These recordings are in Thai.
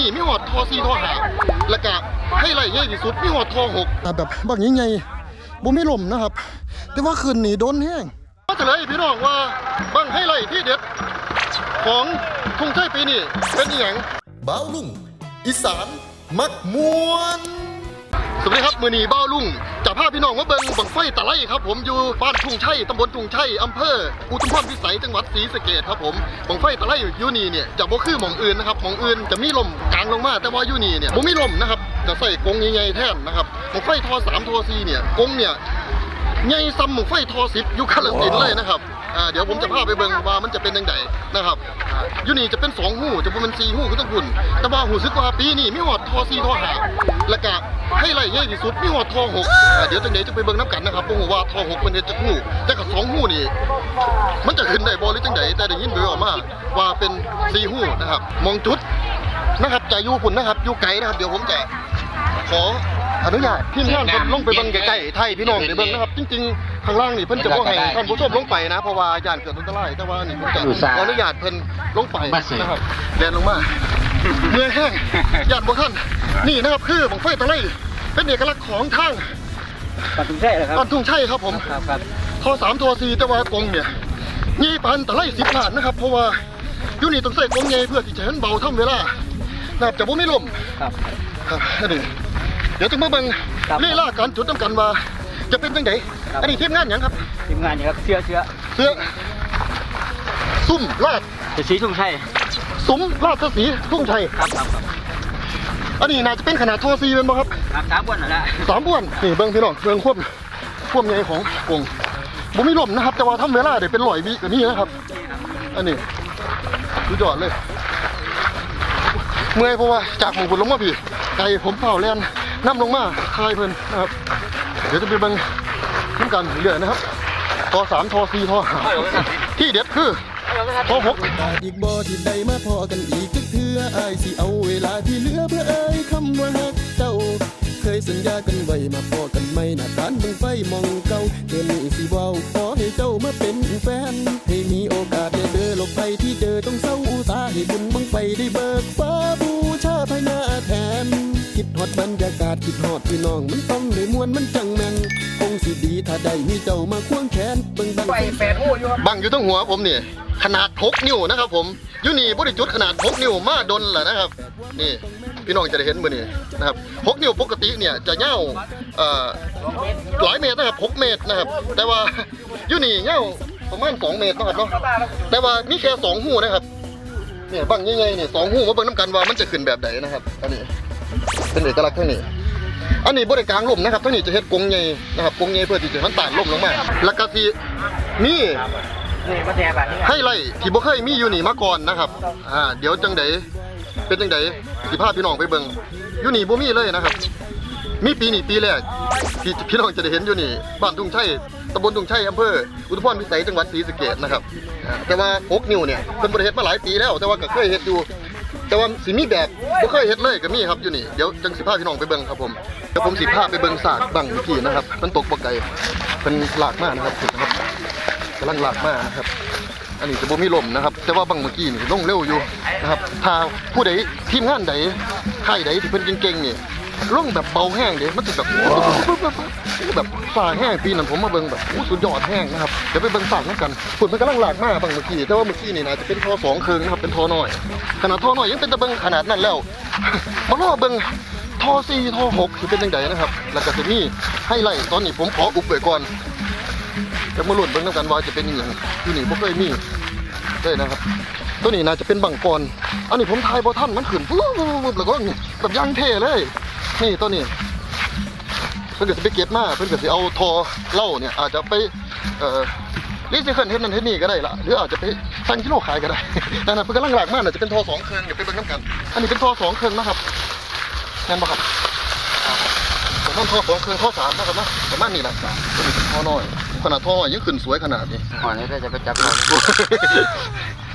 นี่มีหอดทอซีทอหาแล้วก็ให้ไหลใหญ่ที่สุดมีหอดทอหกแบบบางใหญ่ๆบ่มีลมนะครับ แต่ว่าคืนนี้โดนแห้งก็จะเลยพี่น้องว่าบางให้ไหลที่เด็ดของทุ่งไทยปีนี้เป็นอหย่างบ้าวลุงอีสานมักมวน สวัสดีครับมือนีบ้าลุงจะพาพพี่น้องมาเบิงบังไฟตะไลครับผมอยู่บ้านทุ่งชัยตำบลทุ่งชัยอำเภออุทุมพรพิสัยจังหวัดศรีสะเกษครับผมบังไฟตะไลอยู่นี่เนี่ยจะบ่คือหม่องอื่นนะครับหม่องอื่นจะมีลมกลางลงมาแต่ว่าอยู่นี่เนี่ยบ่มีลมนะครับจะใส่กงใหญ่ๆแทนนะครับบังไฟทอสามทอสี่เนี่ยกงเนี่ยใหญ่ซ้ำหมกไฟทอสิบอยู่คาลสินเลยนะครับ อ่าเดี๋ยวผมจะพาไปเบิ่งว่ามันจะเป็นยังไงนะครับอ่าอยู่นี่จะเป็นสองหูจะเป็นสี่หูก็ต้องคุณแต่ว่าหูซึกว่าปีนี้มีหอดทอสี่ทอหาแล้วก็ให้ไหลใหญ่ที่สุดมีหอดทอหกอ่าเดี๋ยวจังเดี๋ยวจะไปเบิ่งน้ำกันนะครับผมว่าทอหกเป็นเฮ็ดจะหูแต่กับสองหูนี่ มันจะขึ้นได้บ่หรือจังไดแต่ได้ยินเบอออกมา ว่าเป็นสี่หู้นะครับ มองจุดนะครับจะอยู่คุณนะครับอยู่ไกลนะครับ เดี๋ยวผมจะขอ อนุญาตทีมงานเพิ่นลงไปเบิ่งใกล้ๆไทยพี่น้องได้เบิ่งนะครับ จริงๆข้างล่างนี่เพิ่นจะบ่ให้ท่านผู้ชมลงไปนะเพราะว่าย่านเกิดอันตรายแต่ว่านี่ผมจะขออนุญาตเพิ่นลงไปนะครับแดนลงมาเมื่อยแห้งย่านบ่ทันนี่นะครับคือบังไฟตะไลเป็นเอกลักษณ์ของทางปัดถุงใช่เหรอครับบ้านทุ่งชัยครับผมครับครับทอสามทอสี่แต่ว่ากงเนี่ยยี่ปันแต่ไล่สิบล้านนะครับเพราะว่าอยู่นี่ต้องใส่กงใหญ่เพื่อที่จะให้มันเบาทำเวลานะครับจะบ่ไม่ล่มครับครับอันนี้ เดี๋ยวจะมาเบิ่งครับลีลาการจุดน้ำกันว่า จะเป็นจังไดครับอันนี้ทีมงานหยังครับ ทีมงานนี่ครับเชื่อเชื่อเสื้อซุ่มลาดจะชี้ถุงใช่ซุ้มลาดสีทุ่งชัยครับครับครับอันนี้น่าจะเป็นขนาดทอซีเป็นบ่ครับ ครับสามวันนั่นแหละสามบ้วนนี่เบิ่งพี่น้องเบิ่งควบควบใหญ่ของกงบ่มีลมนะครับ แต่ว่าทำเวลาได้เป็นร้อยวิกว่านี้นะครับ อันนี้ดูจอดเลย เมื่อยเพราะว่าจากหมู่บุญลงมาพี่ไก่ผมเผาแลน น้ำลงมาคายเพิ่นนะครับ เดี๋ยวจะไปเบิ่งน้ำกันเรื่อยนะครับทอสามทอสี่ทอห้าที่เด็ดคือทอหกตาอีกบ่ที่ใดมาพอกันอีกจักเทื่ออายสิเอาเวลาที่เหลือเพื่อเอ่ยคำว่าฮักเจ้า เคยสัญญากันไว้มาพอกันไม่หน้าการบังไฟมองเก่าเดือนนี้สิเว้าขอให้เจ้ามาเป็นแฟน ให้มีโอกาสได้เดินหลบไปที่เจอต้องเศร้าอุตสาห์ให้บุญบังไฟได้เบิกฟ้าบูชาพญาแทน คิดฮอดบรรยากาศคิดฮอดพี่น้อง มันต้องได้มวนมันจังแม่นคงสิดีถ้าได้มีเจ้ามาควงแขนเบิ่งบังไฟบังอยู่ตรงหัวผมนี่ขนาด6นิ้วนะครับ ผมอยูนี่บริจุดขนาด6นิ้วมาดนแหละนะครับ นี่ พี่น้องจะได้เห็นมือนี่นะครับ6นิ้วปกติเนี่ยจะเง่าเอ่อหลายเมตรนะครับ6เมตรนะครับ แต่ว่าอยูนี่เง่าประมาณ2เมตรนะครับเนาะแต่ว่ามีแค่สองหูนะครับเนี่ยบังยังไงเนี่ยสองหูมาเบิ่งน้ำกันว่ามันจะขึ้นแบบไหนนะครับ อันนี้ เป็นเอกลักษณ์ทั้งนี้ อันนี้บริกางลมนะครับทั้งนี้จะเฮ็ดกงใหญ่นะครับกงใหญ่เพื่อที่จะมันต่านลมลงมาแล้วก็ที่มีนี่มาแทนแบบนี้ให้ไล่ที่บ่เคยมีอยู่นี่มาก่อนนะครับอ่าเดี๋ยวจังไดเป็นจังไดสิพาพี่น้องไปเบิ่งอยู่นี่บ่มีเลยนะครับ มีปีนี้ปีแรกที่พี่น้องจะได้เห็นอยู่นี่บ้านทุ่งชัยตำบลทุ่งชัยอำเภออุทุพรพิสัยจังหวัดศรีสะเกษนะครับแต่ว่า6นิ้วเนี่ยเพิ่นบ่ได้เฮ็ดมาหลายปีแล้วแต่ว่าก็เคยเฮ็ดอยู่ แต่ว่าสิมีแบบบ่เคยเฮ็ดเลยก็มีครับอยู่นี่เดี๋ยวจังสิพาพี่น้องไปเบิ่งครับผมเดี๋ยวผมสิพาไปเบิ่งซากบังเมื่นะครับ มันตกบ่ไกลเพิ่นลากมากนะครับนะครับกำลังหลากมากนะครับ อันนี้จะบ่มีลมนะครับ แต่ว่าบางเมื่อกี้นี่ลงเร็วอยู่นะครับ ถ้าผู้ใดทีมงานใดใค่ายใดที่เพิ่นเก่งๆนี่ลงแบบเบาแห้งเด้มันสิแบบ แบบฝ่าแห้งปีนั้นผมมาเบิ่งแบบอู้สุดยอดแห้งนะครับเดี๋ยวไปเบิ่งฝากน้ำกันฝุ่นมันกำลังหลากมากบางเมื่อกี้แต่ว่าเมื่อกี้นี่นะจะเป็นทอสองเคืองนะครับเป็นทอน้อยขนาดทอน้อยยังเป็นตะเบิ่งขนาดนั้นแล้วมาล่อเบิ่งทอสี่ทอหกสิเป็นจังไดนะครับ แล้วก็จะมีให้ไล่ตอนนี้ผมขออุบไว้ก่อนจะมาหลุดเบิ่งนำกันว่าจะเป็นอย่างอยู่นี่บ่เคยมีเลยนะครับตัวนี้น่าจะเป็นบังกรอันนี้ผมทายบ่ทันมันขึ้นปุ๊บปุ๊บปุ๊บแล้วก็แบบย่างเท่เลย นี่ตัวนี้ เพิ่นก็สิไปเก็บมาเพิ่นก็สิเอาทอเหล้าเนี่ยอาจจะไปเอ่อรีไซเคิลเฮ็ดนั่นเฮ็ดนี่ก็ได้ละหรืออาจจะไปสั่งกิโลขายก็ได้นั่นน่ะเพิ่นกำลังหลากมากน่าจะเป็นทอสองเครื่องเดี๋ยวไปเบิ่งน้ำกัน อันนี้เป็นทอสองเครื่องนะครับนั่นบ่ครับผมต้องทอสองเครื่องทอสามนะครับนะประมาณนี้แหละตัวนี้เป็นทอน้อยขนาดทอน้อยยังขึ้นสวยขนาดนี้ก่อนนี้ก็จะไปจับนอน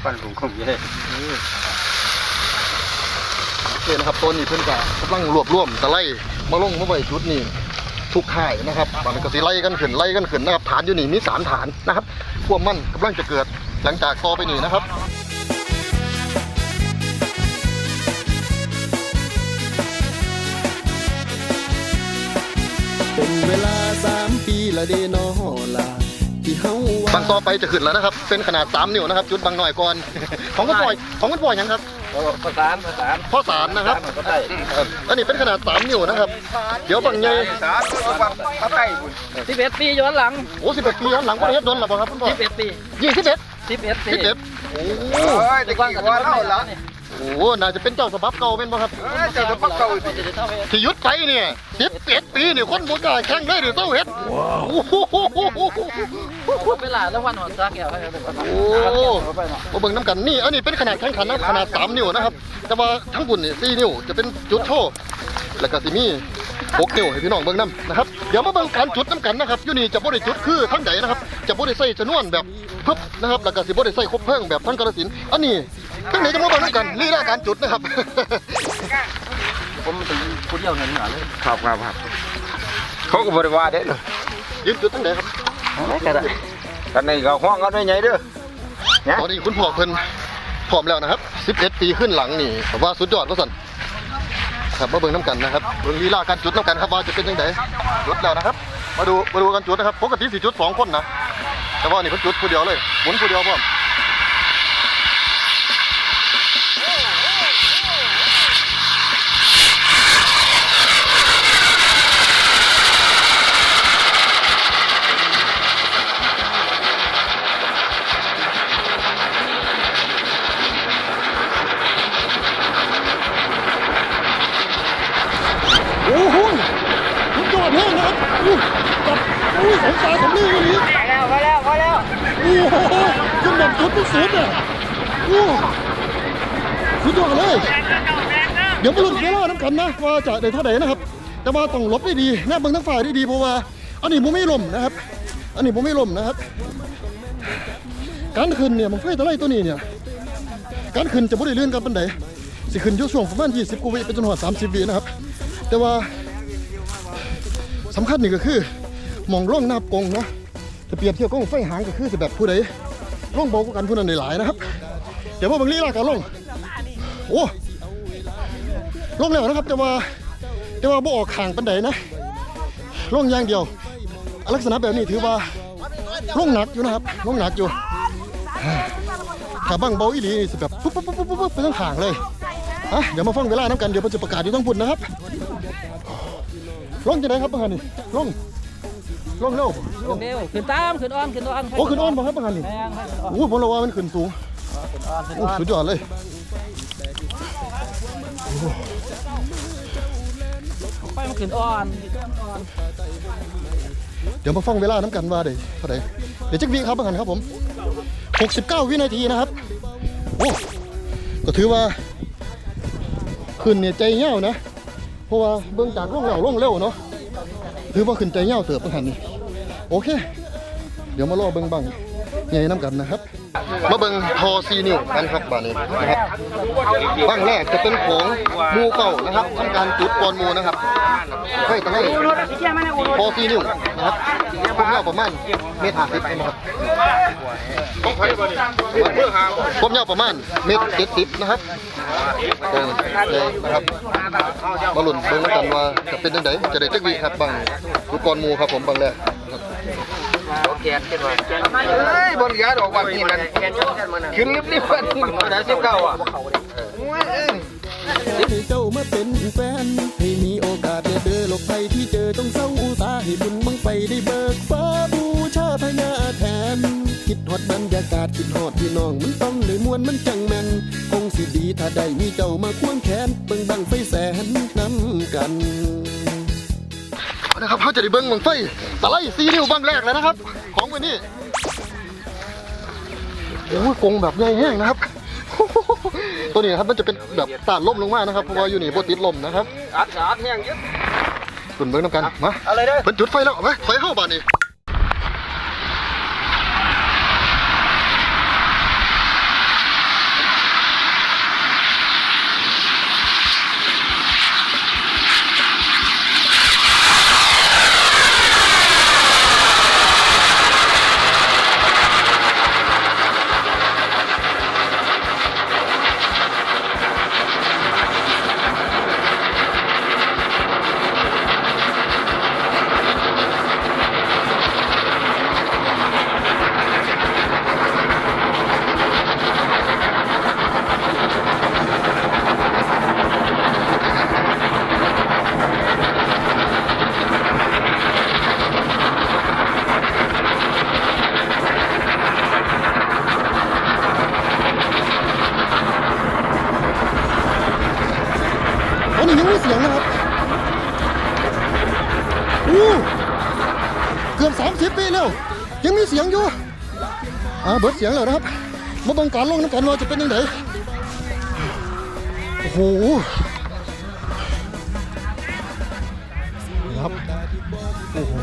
ปั่นถุงคงเยอะโอเคนะครับตัวนี้เพิ่นก็กำลังรวบรวมตะไลมาลงมาไว้ชุดนี้ ทุกข่ายนะครับบันก็สีไล่กันขึ้นไล่กันขึ้นนะครับฐานอยู่นี่มีสามฐานนะครับพวกมั่นกำลังจะเกิดหลังจากต่อไปนี่นะครับเป็นเวลาสามปีละเดนอลาางต่อไปจะขึ้นแล้วนะครับ เส้นขนาด 3 นิ้วนะครับ จุดบางหน่อยก่อน ของก็ปล่อยของก็ปล่อยยังครับ ประสานประสานพ่อสารนะครับก็ได้ครับอันนี้เป็นขนาด3นิ้วนะครับ เดี๋ยวบังใหญ่สารก็มาใกล้บุญสิบเอ็ดปีย้อนหลังโอ้สิบเอ็ดปีย้อนหลังประเทศโดนหรือเปล่าครับคุณพ่อสิบเอ็ดปียี่สิบเอ็ดสิบเอ็ดปีสิบเอ็ดโอ้โอ้ยตะกี้ว่าเล่าละ โหน่าจะเป็นเจ้าสบับเก่าเป็นป่ะครับเจ้าจะปักเก่าสิที่ยุดไปเนี่ยสิบเอ็ดปีเนี่ยคนบกล้าแข่งได้หรือเต้าเฮ็ดโอ้โหเวลาแล้ววันหัวซาแก้วให้เป็นโอ้มาเบิ่งน้ำกันนี่อันนี้เป็นขนาดแข่งขันนะขนาด3นิ้วนะครับ แต่ว่าทั้งบุญนี่4นิ้วจะเป็นจุดโชว์แล้วก็สิมี6นิ้วให้พี่น้องเบิ่งน้ำนะครับเดี๋ยวมาเบิ่งการจุดน้ำกันนะครับอยู่นี่จะบ่ได้จุดคือทั้งใดนะครับ จะบ่ได้ใส่ชนวนแบบพึบนะครับแล้วก็สิบ่ได้ใส่คบเพลิงแบบทั้งกระสินธุ์อันนี้ ทั้งไหนจะมาเบิ่งน้ำกันลีลาการจุดนะครับ ผมถึงผู้เดียวเงินหนาเลยครับครับครับเขาก็บริวารเด้เลยยืนจุดทั้งไหนครับก็ได้กันในก็ห้องกันได้ไงเด้อตอนนี้คุณพ่อเพิ่นพร้อมแล้วนะครับ 11 ปีขึ้นหลังนี่ผมว่าสุดยอดว่าสั่นครับมาเบิ่งน้ำกันนะครับเบิ่งลีลาการจุดน้ำกันครับว่าจะเป็นยังไงจุดแล้วนะครับ มาดูมาดูกันจุดนะครับปกติสี่จุดสองคนนะแต่ว่านี่เพิ่นจุดผู้เดียวเลยหมุนผู้เดียวพร้อม แบบจุดที่สุดอะโอ้สุดยอดเลย เดี๋ยวมาลุ้นเวลาน้ำกันนะว่าจะได้เท่าไหร่นะครับ แต่ว่าต้องลบได้ดีแนบเบิ่งทั้งฝ่ายได้ดีเพราะว่า อันนี้ผมไม่ลมนะครับ อันนี้ผมไม่ลมนะครับ การขึ้นเนี่ยมันไฟตะไลตัวนี้เนี่ย การขึ้นจะบ่ได้เลื่อนกันปันใดสิขึ้นยู่ช่วงประมาณ 20กว่าวิเป็นจนหอด30วินะครับ แต่ว่าสำคัญนี่ก็คือมองร่องหน้ากงเนาะจะเปรียบเทียบกับไฟหางก็คือสิแบบผู้ใด ร่องเบากว่ากันผู้นั้นได้หลายนะครับ เดี๋ยวมาเบิ่งลีลาการลงโอ้ลงแล้วนะครับ แต่ว่าแต่ว่าบ่ออกข่างปันใดนะลงอย่างเดียว ลักษณะแบบนี้ถือว่าลงหนักอยู่นะครับลงหนักอยู่ถ้าบังเบาอีหลีนี่สิแบบปุ๊บปุ๊บปุ๊บปุ๊บปุ๊บไปทั้งข่างเลยอะเดี๋ยวมาฟังเวลาน้ำกันเดี๋ยวมันจะประกาศอยู่ทั้งพุ่นนะครับลงจะไหนครับบังฮันนี่ลง ลงเร็วเร็วขึ้นตามขึ้นอ่อนขึ้นอ่อนโอ้ขึ้นอ้อนบ่ครับบังฮันนี่แพงให้ขึ้นอ่อนโอ้ผมระว่ามันขึ้นสูงขึ้นอ่อนขึ้นโอ้อ่อนสุดยอดเลยไปมันขึ้นอ่อน เดี๋ยวมาฟังเวลาน้ำกันว่าเดี๋ยวเท่าไหร่เดี๋ยวจักวิครับบังฮันครับผม 69 วินาทีนะครับโอ้ก็ถือว่าขึ้นเนี่ยใจเหี่ยวนะ เพราะว่าเบื้องจากล่องแล้วล่องเร็วเนาะถือว่าขึ้นใจเหี่ยวเติบบังฮันนี่ โอเค เดี๋ยวมารอเบิ่งบังใหญ่น้ำกันนะครับ มาเบิ่งทอซีนิวกันครับบานี้นะครับบังแรกจะเป็นของมูเก่านะครับทำการจุดกอนมูนะครับให้ตั้งให้ทอซีนิวนะครับความยาวประมาณเมตรห้าสิบเองครับความยาวประมาณเมตรเจ็ดสิบนะครับเออเลยนะครับมาหลุนเบิ่งกันว่าจะเป็นยังไงจะได้จักวีครับบังจุดกอนมูครับผมบังแรก ครับเฮ้ยบนยาดอกวันนี้มันขึ้นลิบลิบวันนี้มันได้สิบเก้าอะให้เจ้ามาเป็นแฟน ให้มีโอกาสได้เดินหลบภัยที่เจอต้องเศร้าตาให้บุญบังไฟได้เบิกฟ้าบูชาพญาแทนคิดฮอดบรรยากาศคิดฮอดพี่น้องมันต้องได้มวนมันจังแม่นคงสิดีถ้าได้มีเจ้ามาควงแขนเบิ่งบังไฟแสนน้ำกัน นะครับเขาจะได้เบิ้งบังไฟตะไลซีนิ้วบังแรกเลยนะครับ ของวันนี้โอ้ยกงแบบใหญ่แห้งนะครับ ตัวนี้นะครับมันจะเป็นแบบตาดล่มลงมานะครับเพราะว่าอยู่นี่บติดลมนะครับอัดอัดแห้งยึดคุณเบิ้งน้ำกันมาอะไรเด้อเป็นจุดไฟแล้วเอาไหมไฟเข้าบ้านนี่นี้ เสียงแล้วนะครับมาบังการลงน้ำกันว่าจะเป็นยังไงโอ้โหครับโอ้โห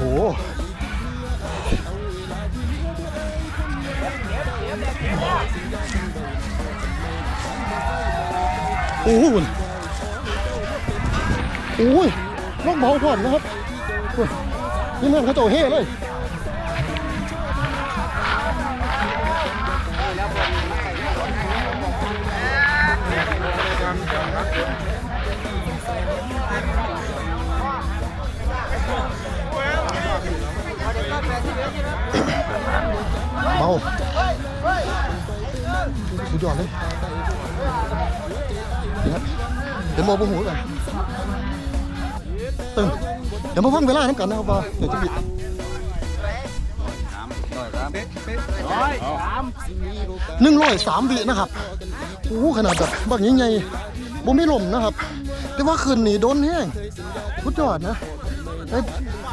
โอ้โหโอ้ยนกเบาก่อนนะครับนี่มันเขาเจ้าเฮ่เลย เบาสุดยอดเลยนี่ครับเดี๋ยวมองบนหูกันตึงเดี๋ยวมาฟังเวลาน้ำกันนะครับว่าเดี๋ยวจะบิดหนึ่งร้อยสามวินะครับโอ้โหขนาดแบบบางใหญ่ๆบ่มีลมนะครับ แต่ว่าคืนนี้โดนแห้งสุดยอดนะไอ้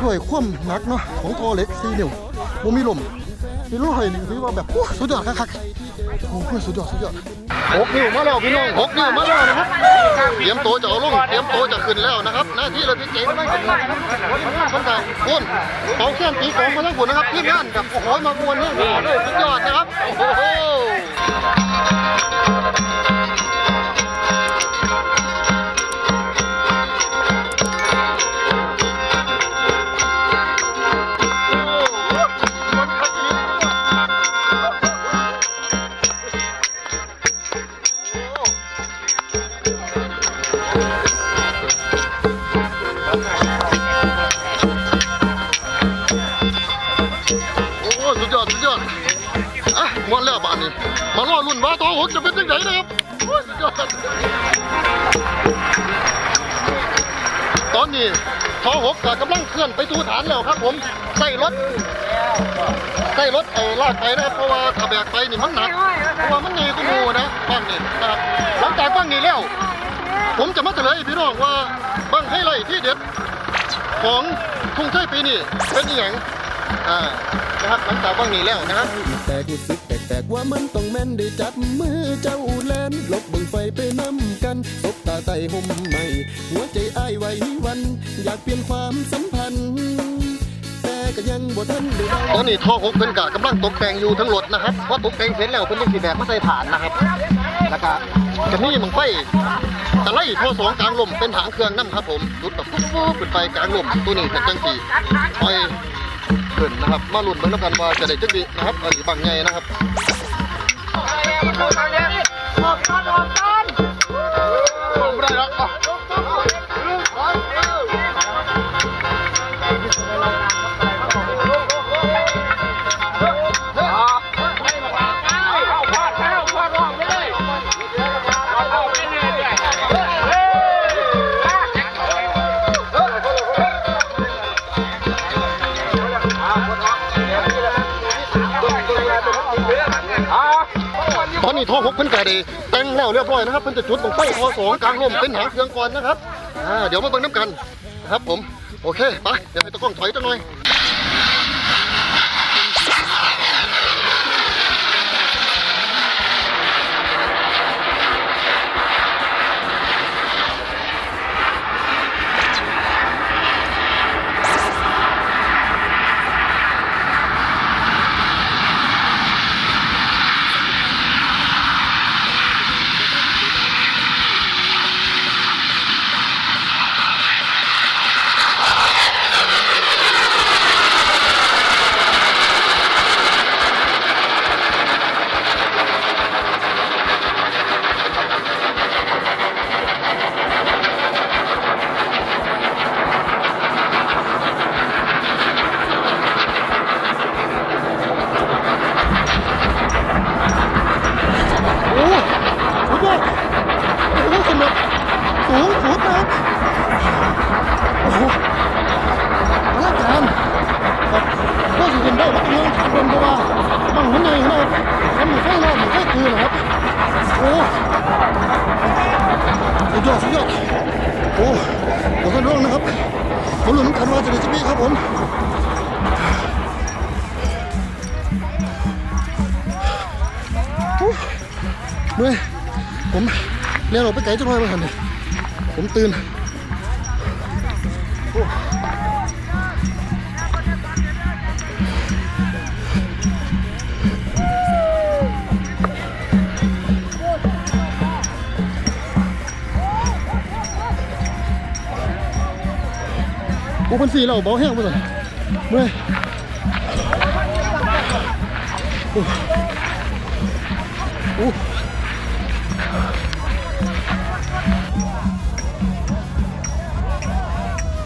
ด้วยความหนักเนาะของทอเหล็กสี่นิ้วบ่มีลม พี่ลูกเห็นพี่ว่าแบบโอ้สุดยอดคักๆโอ้โหสุดยอดสุดยอดหกนิ้วมาแล้วพี่น้องหกนิ้วมาแล้วนะครับเตรียมตัวจะเอาลงเตรียมตัวจะขึ้นแล้วนะครับ หน้าที่เราพี่เจ๋งนั่งกันคนต่างคนสองแข้งตีของมาทั้งหมดนะครับที่งานกับโอ้โหมากวนเลยสุดยอดนะครับโอ้โห นี้ทอหกกำลังเคลื่อนไปสู่ฐานแล้วครับ ผมใส่รถใส่รถไอ้ลากไปนะครับเพราะว่าถ้าแบกไปนี่มันหนักเพราะว่ามันใหญ่กว่าหมูนะบ้างนี่นะครับหลังจากบ้างนี้แล้ว ผมจะมาเฉลยพี่น้องว่าบ้างให้ไรที่เด็ดของทุ่งเทยปีนี้เป็นอย่างอ่านะครับหลังจากบ้างนี้แล้วนะครับแต่กูสึกแปลกๆว่ามันต้องแม่นได้จับมือเจ้าแลนลบบิ่งไฟไปน้ำ ส่ห่มใหม่ หัวใจอ้ายไหววัน อยากเปลี่ยนความสัมพันธ์ แต่ก็ยังบ่ทันได้เดาตอนนี้ท่อหกเป็นกะกำลังตกแต่งอยู่ทั้งรถนะครับพอตกแต่งเสร็จแล้วเป็นยังสีแบกมาใส่ฐานนะครับ แล้วก็จะมีมึงไฟตะไลท่อสองกลางลมเป็นหางเครื่องน้ำครับผมรุดแบบปุ๊บปุ๊บขึ้นไปกลางลมตัวนี้เป็นจังสีไปขึ้นนะครับ มาลุ้นเบิ่งแล้วกันว่าจะได้จังดีนะครับอันนี้บางใหญ่นะครับไม่ได้แล้วอ่ะ อนนี้ท้องหกเป็นกะดีแต่งแล้วเรียบร้อยนะครับเพิ่นจะจุดลงไฟท่อสองกลางลมเป็นหางเครื่องก่อนนะครับอ่าเดี๋ยวมาเบิ่งน้ำกันนะครับผมโอเคไปเดี๋ยวให้ตะกล้องถอยจังหน่อย เมื่อผมเรียนออกไปไกลจังเลยมาทันเลยผมตื่นโอ้โอ้พันสี่เราเบาแห้งไปเลยเมื่อ อ้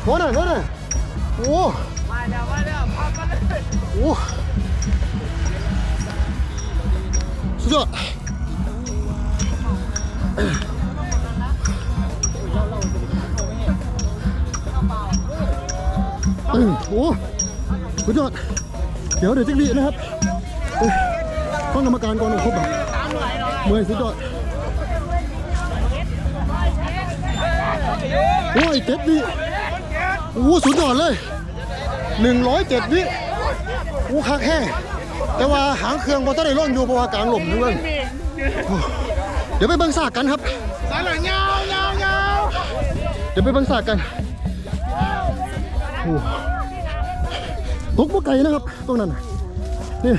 โอ้โน่นน่ะโน่นน่ะโอ้มาแล้วมาแล้วพักกันเลยโอ้สุดยอดโอ้สุดยอดเดี๋ยวเดี๋ยวจะวีนะครับต้องกรรมการก่อนครบอะ มือสุดยอดโอ้ยเจ็ดวิโอ้สุดยอดเลยหนึ่งร้อยเจ็ดวิโอ้คักแห้งแต่ว่าหางเครื่องพอต้องได้ร่องอยู่เพราะว่ากลางหล่มทั้งนั้นโอ้เดี๋ยวไปเบิ่งซากกันครับสายหลังยาวยาวยาวเดี๋ยวไปเบิ่งซากกันโอ้ตกบ่ไก่นะครับตรงนั้นนี่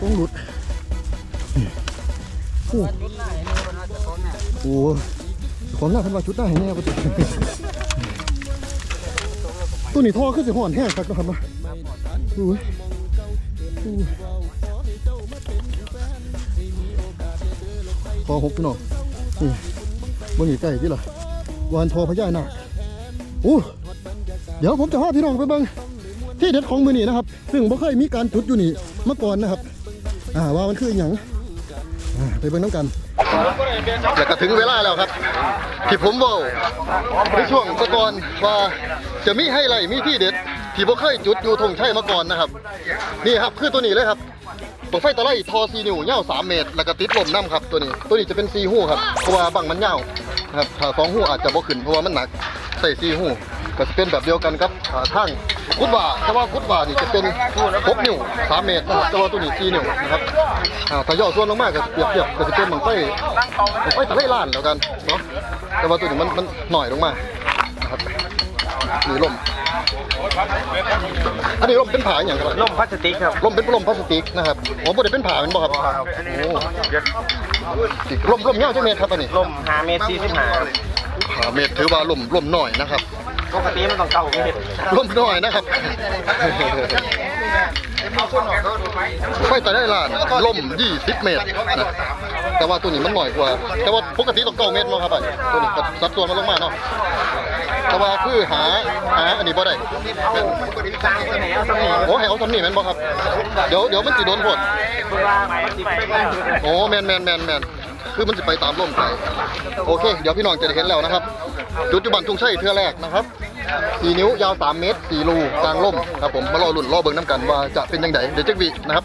ตรงหลุด โอ้โหของหน้าพันว่าชุดหน้าให้แน่ก็ติดตัวนี้ท่อขึ้นสิห่อนแห้งครับนะครับเนาโอ้ยโอ้ยคอหกพี่น้องนี่บนหีไก่ที่ล่ะวานทอพญานาคโอ้เดี๋ยวผมจะพาพี่น้องไปเบิ่งที่เด็ดของมือนี่นะครับ ซึ่งบ่เคยมีการจุดอยู่นี่มาก่อนนะครับ อ่าว่ามันคืออย่าง ไปเบิ่งน้ำกันแล้วก็ถึงเวลาแล้วครับ ที่ผมบอกในช่วงก่อนว่าจะมีให้ไรมีที่เด็ด ที่บ่เคยจุดอยู่ธงชัยมาก่อนนะครับ นี่ครับคือตัวนี้เลยครับบังไฟตะไลทอซีนิวยาว3เมตร แล้วก็ติดลมน้ำครับตัวนี้ ตัวนี้จะเป็นซีหู้ครับเพราะว่าบังมันยาครับถ้าสองหู้อาจจะบ่ขึ้นเพราะว่ามันหนักใส่ซีหู้ ก็จะเป็นแบบเดียวกันครับอ่าทั้งกุดว่าแต่ว่ากุดว่านี่จะเป็น6นิ้ว3เมตรนะครับแต่ว่าตัวนี้4นิ้วนะครับอ่าถ้าย่อส่วนลงมากก็เปรียบเทียบก็จะเป็นบังไฟบังไฟตะไลล้านแล้วกันเนาะแต่ว่าตัวนี้มันมันหน่อยลงมานะครับนี่ลมอันนี้ลมเป็นผาอย่างไรล่มพลาสติกครับร่มเป็นร่มพลาสติกนะครับอ๋อบ่ได้เป็นผ้าเป็นบ่ครับโอ้ติร่มร่มยาวจังเมตรครับอันนี้ล่มหาเมตรสี่สิบห้าห้าเมตรถือว่าร่มร่มน้อยนะครับ ปกติมันต้องเก้าเมตรร่มน้อยนะครับไฟแต่ได้ล้านร่ม 20 เมตรนะแต่ว่าตัวนี้มันหน้อยกว่า แต่ว่าปกติต้อง9เมตรเนาะครับอันตัวนี้ก็สัดส่วนมันลงมาเนาะแต่ว่าคือหาหาอันนี้บ่ได้เอาสมีโอ้ให้เอาสำนีแม่นบ่ครับ เดี๋ยวเดี๋ยวมันสิโดนผลเวลามันติดโอ้แมนแมนแมนแมนคือมันจะไปตามลมไปโอเค เดี๋ยวพี่น้องจะได้เห็นแล้วนะครับ จุดจุบันทุ่งชัยเทือแรกนะครับสี่นิ้วยาว 3 เมตรสี่รูกลางล่มครับผมมารอลุ่นรอเบิ่งน้ำกันว่าจะเป็นยังไงเดี๋ยวเจ๊กวีนะครับ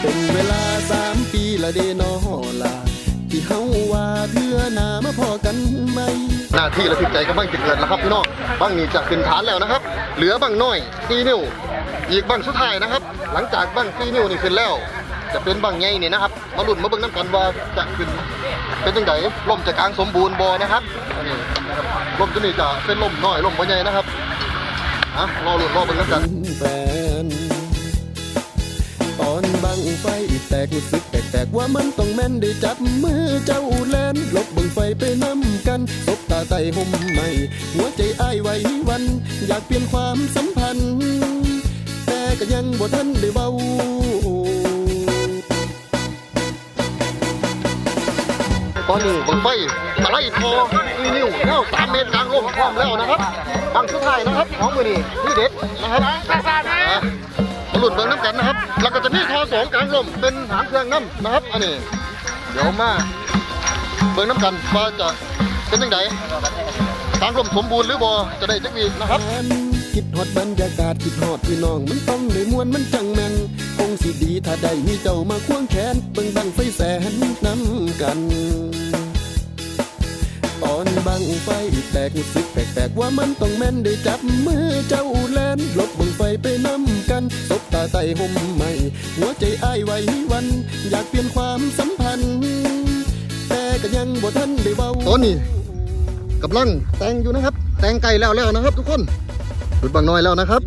เป็นเวลาสามปีละเดนอลา เฮาว่าเทื่อหนามาพอกันไหมหน้าที่ระทึกใจกำลังจะเกิดแล้วครับพี่น้องบังนี้จะขึ้นฐานแล้วนะครับ เหลือบังน้อย4นิ้วอีกบังสุดท้ายนะครับ หลังจากบัง4นิ้วนี่ขึ้นแล้ว จะเป็นบังใหญ่นี่นะครับ มาลุ้นมาเบิ่งน้ำกันว่าจะขึ้นเป็นจังไดลมจะกลางสมบูรณ์บ่นะครับอันนี้นะครับลมตัวนี้จะเป็นลมน้อยลมบ่ใหญ่นะครับอะรอลุ้นรอเบิ่งน้ำกันแฟนตอนบังไฟแตกรู้สึกแปล กว่ามันต้องแม่นได้จับมือเจ้าแลนลบบังไฟไปน้ำกันตบตาไตห่มใหม่ หัวใจอ้ายไหววัน อยากเปลี่ยนความสัมพันธ์ แต่ก็ยังบ่ทันได้เบาตอนนี้บังไฟตะไลทออีนิ้วเงาสามเมตรกลางลมพร้อมแล้วนะครับบังสุดท้ายนะครับของมือนี้นี่เด็ดนะครับ อะมาลุ้นเบิ่งน้ำกันนะครับ แล้วก็จะมีทอสองกลางลมเป็นหางเครื่องน้ำนะครับ อันนี้ เดี๋ยวมาเบิ่งน้ำกันว่าจะเป็นยังไงกลางลมสมบูรณ์หรือบ่จะได้จักวีนะครับคิดฮอดบรรยากาศคิดฮอดพี่น้อง มันต้องได้มวนมันจังแม่นคงสิดีถ้าได้มีเจ้ามาควงแขนเบิ่งบังไฟแสนน้ำกัน ตอนบังไฟแตกสึกแปลกๆว่ามันต้องแม่นได้จับมือเจ้าแลนลบบังไฟไปน้ำกันศบตาไตห่มใหม่ หัวใจอ้ายไหววัน อยากเปลี่ยนความสัมพันธ์ แต่ก็ยังบ่ทันได้เว้าตอนนี้กำลังแต่งอยู่นะครับ แต่งไก่แล้วแล้วนะครับ ทุกคนจุดบางน้อยแล้วนะครับ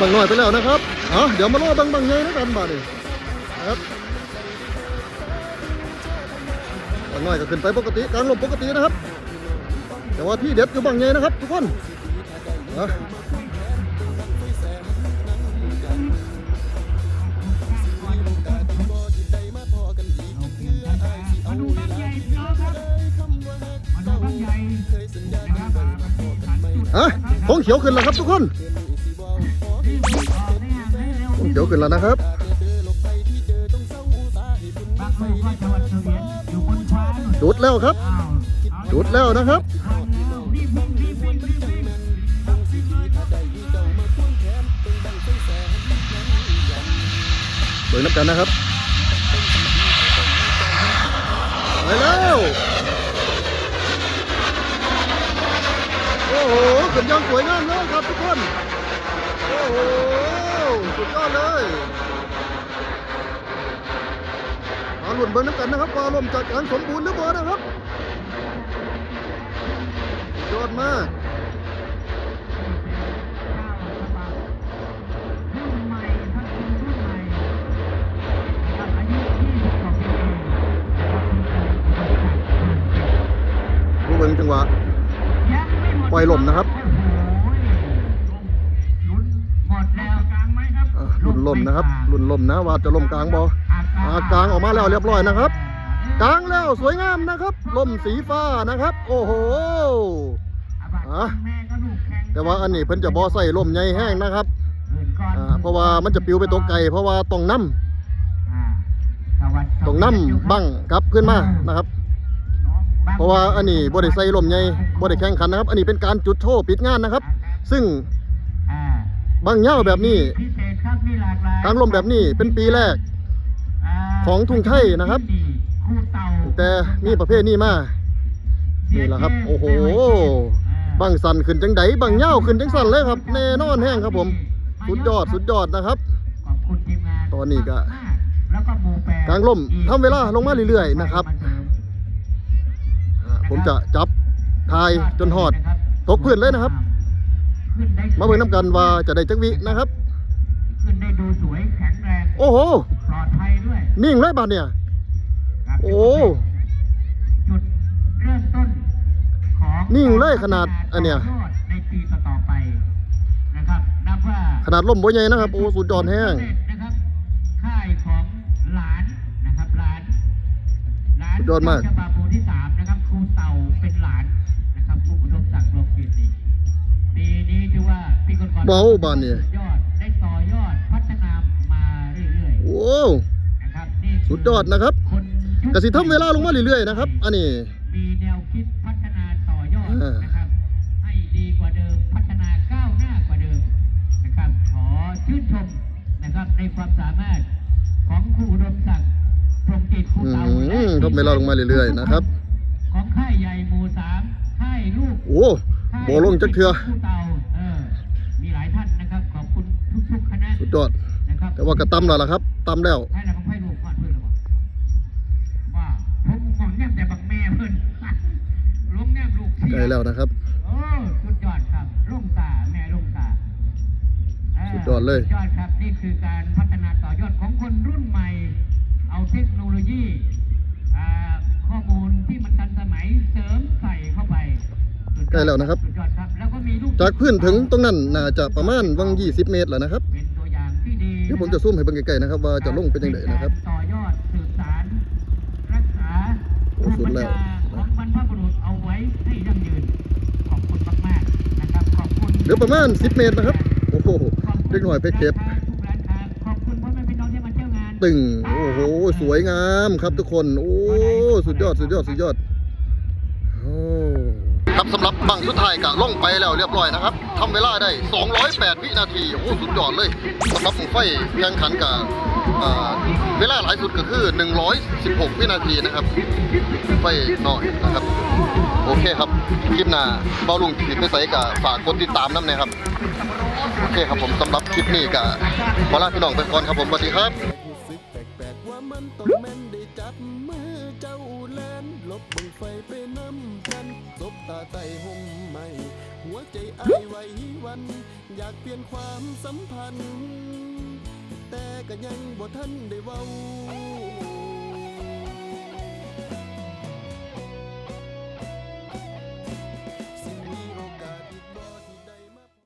บางน้อยไปแล้วนะครับเอาเดี๋ยวมาล่อบางบางใหญ่นะกันบ่านี่นะครับบางน้อยก็ขึ้นไปปกติกางลมปกตินะครับ แต่ว่าที่เด็ดอยู่บางใหญ่นะครับ ทุกคนนะฮะธงเขียวขึ้นแล้วครับทุกคน เขียวขึ้นแล้วนะครับจุดแล้วครับจุดแล้วนะครับเบิกน้ำกันนะครับไปแล้วโอ้โหขึ้นยังสวยงามเลยครับทุกคนโอ้โห เลยมาหลุนเบิ้งน้ำกันนะครับว่าลมจากการสมบูรณ์หรือเปล่านะครับสุดยอดมากดูเบิ้งจังหวะปล่อยลมนะครับ นลมนะครับลุ่นลมนะว่าจะลมกลางบออ่ากลางออกมาแล้วเรียบร้อยนะครับ กลางแล้วสวยงามนะครับลมสีฟ้านะครับ โอ้โหอะแต่ว่าอันนี้เพิ่นจะบอใส่ลมใหญ่แห้งนะครับอ่าเพราะว่ามันจะปลิวไปตัวไก่เพราะว่าต้องน้ำต้องน้ำบังกลับขึ้นมานะครับ เพราะว่าอันนี้บ่ได้ใส่ลมใหญ่บ่ได้แข่งขันนะครับ อันนี้เป็นการจุดโชว์ปิดงานนะครับ ซึ่ง บางเหย้าแบบนี้ทางลมแบบนี้เป็นปีแรก ของทุ่งไทยนะครับ แต่มีประเภทนี้มานี่แหละครับ โอ้โหบางสันขึ้นจังไดบางเหย้าขึ้นจังสันเลยครับแน่นอนแห้งครับผม สุดยอดสุดยอดนะครับตอนนี้ก็กลางลมทำเวลาลงมาเรื่อยๆนะครับอ่าผมจะจับทายจนหอด ตกพื้นเลยนะครับ มาเบิ่งน้ำกันว่าจะได้จักวินะครับ ขึ้นได้ดูสวยแข็งแรงโอ้โห ปลอดภัยด้วยนิ่งเลยบาดเนี่ย ครับโอ้ จุดเริ่มต้นของนิ่งเลยขนาดอันเนี้ย ต่อยอดในปีต่อๆไปนะครับนับว่า ขนาดลมบ่ใหญ่นะครับ โอ้สุดยอดแห้งสำเร็จนะครับค่ายของหลานนะครับหลานหลานสุดยอดมากฉบับหมู่ที่สามนะครับ ปีก่อนๆเบาบานเนี่ยสุดยอดได้ต่อยอดพัฒนามาเรื่อยโอ้ๆนะครับนี่คืสุดยอดนะครับคนยุคกสิทำเวลาลงมาเรื่อยๆนะครับ อันนี้มีแนวคิดพัฒนาต่อยอดอ่านนะครับให้ดีกว่าเดิมพัฒนาก้าวหน้ากว่าเดิมนะครับขอชื่นชมนะครับในความสามารถของครูอุดมศักดิ์พรหมจิตครูอืเตามทำเวลาลงมาเรื่อยๆนะครับ ของค่ายใหญ่หมู่สามค่ายลูกโอ้บ่ลงจักเทือครูเตาเออ ยอดนะครับแต่ว่ากระตำแล้วล่ะครับตำแล้วให้เราก็ให้ลูกก่อนเพื่อนเราบอกว่าผมของแนมแต่บักแม่เพื่อนลงแนมลูกเสียใกล้แล้วนะครับโอ้สุดยอดครับลุงตาแม่ลุงตาเสุดยอดเลยสุดยอดครับนี่คือการพัฒนาต่อยอดของคนรุ่นใหม่ เอาเทคโนโลยีอ่าข้อมูลที่มันทันสมัยเสริมใส่เข้าไปสุดยอดใกล้แล้วนะครับสุดยอดครับแล้วก็มีลูกจากพื้นถึงตรงนั้นน่าจะประมาณวัง20เมตรแล้วนะครับ ผมจะซูมให้เบิ่งใกล้ๆนะครับ ว่าจะลงเป็นยังไงนะครับต่อยอดสืบสารรักษาโอ้สุดแล้วของบรรพบุรุษเอาไว้ให้ยั่งยืนขอบคุณมากๆนะครับขอบคุณเดี๋ยวประมาณ 10 เมตรนะครับโอ้โหขอบคุณเล็กหน่อยไปเก็บร้านค้าทุกร้านค้าตึงโอ้โหสวยงามครับทุกคน โอ้สุดยอดสุดยอดสุดยอดโอ้ครับ สำหรับบังสุดท้ายก็ล่องไปแล้วเรียบร้อยนะครับทำเวลาได้ 208 วินาทีโอ้สุดยอดเลยสำหรับไฟแข่งขันกับเวลาหลายสุดก็คือ 116 วินาทีนะครับ ไฟน้อยนะครับ โอเคครับ คลิปหน้าเบาลุงผิดไปใส่กับฝากกดติดตามน้ำนะครับ โอเคครับผมสำหรับคลิปนี้ก็ขอลาพี่น้องไปก่อนครับผมสวัสดีครับ ใต้ห่มใหม่ หัวใจอายไหววัน อยากเปลี่ยนความสัมพันธ์ แต่ก็ยังบ่ทันได้เว้า